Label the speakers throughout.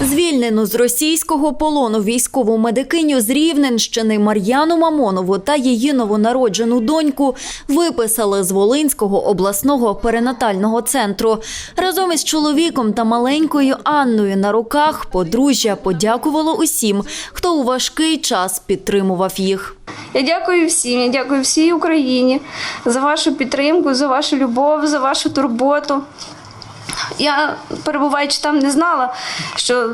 Speaker 1: Звільнену з російського полону військову медикиню з Рівненщини Мар'яну Мамонову та її новонароджену доньку виписали з Волинського обласного перинатального центру. Разом із чоловіком та маленькою Анною на руках подружжя подякувало усім, хто у важкий час підтримував їх.
Speaker 2: Я дякую всім, я дякую всій Україні за вашу підтримку, за вашу любов, за вашу турботу. Я, перебуваючи там, не знала, що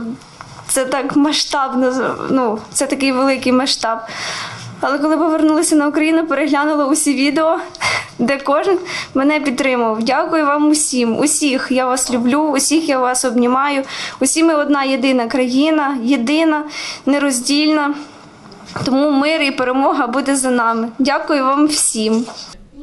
Speaker 2: це так масштабно, ну, це такий великий масштаб. Але коли повернулася на Україну, переглянула усі відео, де кожен мене підтримував. Дякую вам усім, усіх. Я вас люблю, усіх я вас обнімаю. Усі ми одна єдина країна, єдина, нероздільна. Тому мир і перемога буде за нами. Дякую вам всім.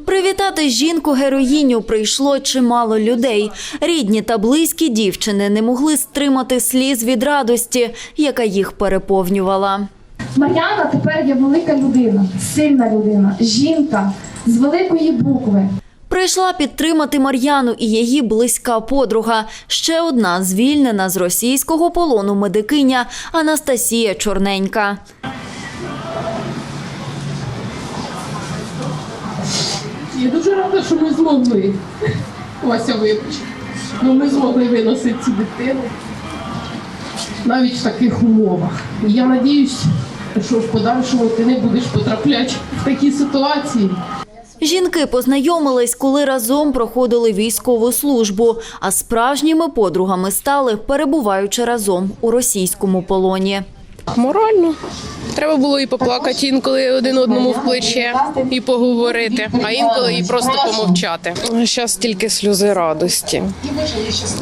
Speaker 1: Привітати жінку-героїню прийшло чимало людей. Рідні та близькі дівчини не могли стримати сліз від радості, яка їх переповнювала.
Speaker 3: Мар'яна тепер є велика людина, сильна людина, жінка з великої букви.
Speaker 1: Прийшла підтримати Мар'яну і її близька подруга. Ще одна звільнена з російського полону медикиня Анастасія Чорненька.
Speaker 4: Я дуже рада, що ми змогли. Вася, вибач. Ну, ми змогли виносити цю дитину навіть в таких умовах. І я надіюсь, що в подальшому ти не будеш потрапляти в такі ситуації.
Speaker 1: Жінки познайомились, коли разом проходили військову службу, а справжніми подругами стали, перебуваючи разом у російському полоні.
Speaker 5: Морально. Треба було і поплакати інколи один одному в плече і поговорити, а інколи і просто помовчати. Зараз тільки сльози радості.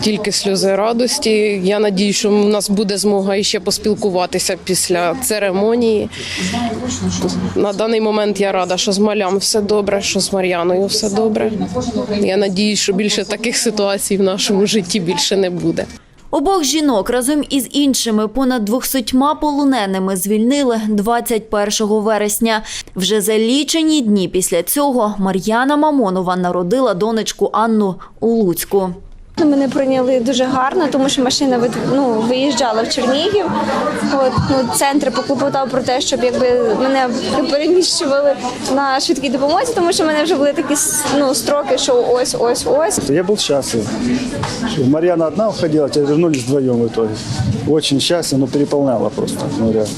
Speaker 5: Тільки сльози радості. Я надію, що в нас буде змога іще поспілкуватися після церемонії. На даний момент я рада, що з малям все добре, що з Мар'яною все добре. Я надію, що більше таких ситуацій в нашому житті більше не буде.
Speaker 1: Обох жінок разом із іншими понад 200 полоненими звільнили 21 вересня. Вже за лічені дні після цього Мар'яна Мамонова народила донечку Анну у Луцьку.
Speaker 2: Мене прийняли дуже гарно, тому що машина від- ну, виїжджала в Чернігів. От, ну, центр поклопотав про те, щоб якби мене переміщували на швидкій допомозі, тому що в мене вже були такі ну, строки, що ось, ось, ось.
Speaker 6: Я был счастлив. что Марьяна одна уходила, тебя вернулись вдвоем в итоге. Очень счастлив, но переполняло просто, ну реально.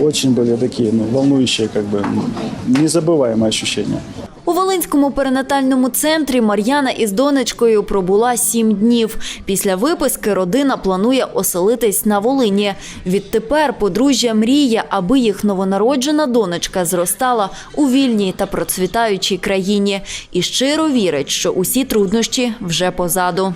Speaker 6: Очень были такие, ну, волнующие, как бы, ну, незабываемые ощущения.
Speaker 1: У Волинському перинатальному центрі Мар'яна із донечкою пробула сім днів. Після виписки родина планує оселитись на Волині. Відтепер подружжя мріє, аби їх новонароджена донечка зростала у вільній та процвітаючій країні. І щиро вірить, що усі труднощі вже позаду.